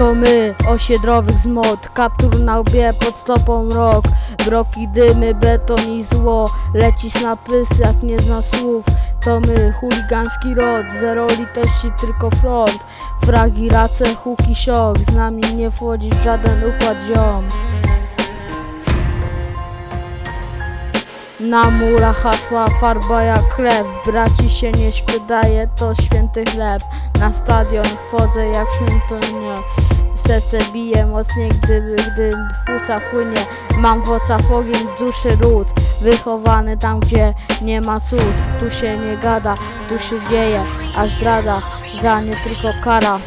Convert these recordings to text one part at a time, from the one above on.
To my, osiedrowych z mod, kaptur na łbie, pod stopą rok. Broki, dymy, beton i zło, lecisz na pys jak nie zna słów. To my, chuligański rod, zero litości, tylko front. Fragi, race, huki, szok, z nami nie wchodzisz w żaden układ ziom. Na murach hasła farba jak krew Braci się nie sprzedaje, to święty chleb Na stadion wchodzę jak świątynia Serce bije mocniej, gdy, gdy płuca płynie. Mam w oczach ogień, w duszy ród Wychowany tam, gdzie nie ma cud. Tu się nie gada, tu się dzieje A zdrada za nie tylko kara.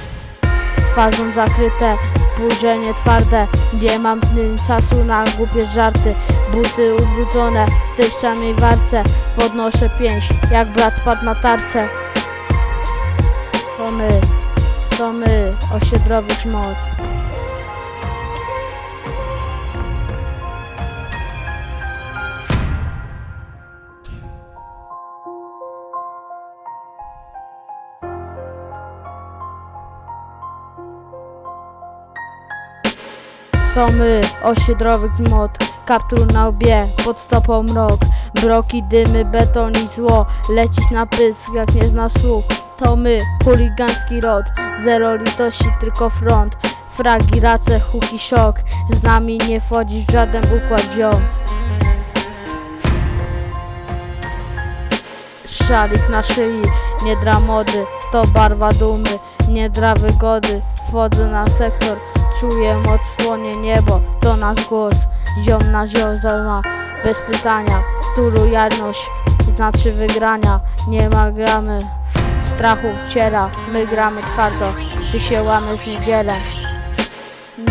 Twarzą zakryte, spojrzenie twarde. Nie mam czasu na głupie żarty. Buty ubrudzone w tej samej warce. Podnoszę pięść, jak brat padł na tarce To my, to my, osiedrowych moc. To my, osiedrowych z mod Kaptur na łbie, pod stopą mrok. Broki, dymy, beton i zło. Lecisz na pysk, jak nie znasz słów To my, chuligański rod. Zero litości, tylko front. Fragi, race, huki, szok. Z nami nie wchodzisz w żaden układ ziom. Szalik na szyi, nie dra mody To barwa dumy, nie dra wygody Wchodzę na sektor, czuję moc płonie niebo To nasz głos, ziom na ziom ma Bez pytania, tu lojalność Znaczy wygrania, nie ma gramy Strachu wciera, my gramy twardo Ty się łamy w niedzielę.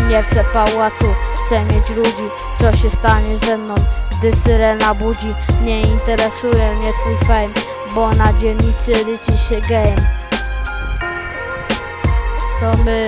Nie chcę pałacu, chcę mieć ludzi Co się stanie ze mną, gdy syrena budzi. Nie interesuje mnie twój fame Bo na dzielnicy liczy się game. To my,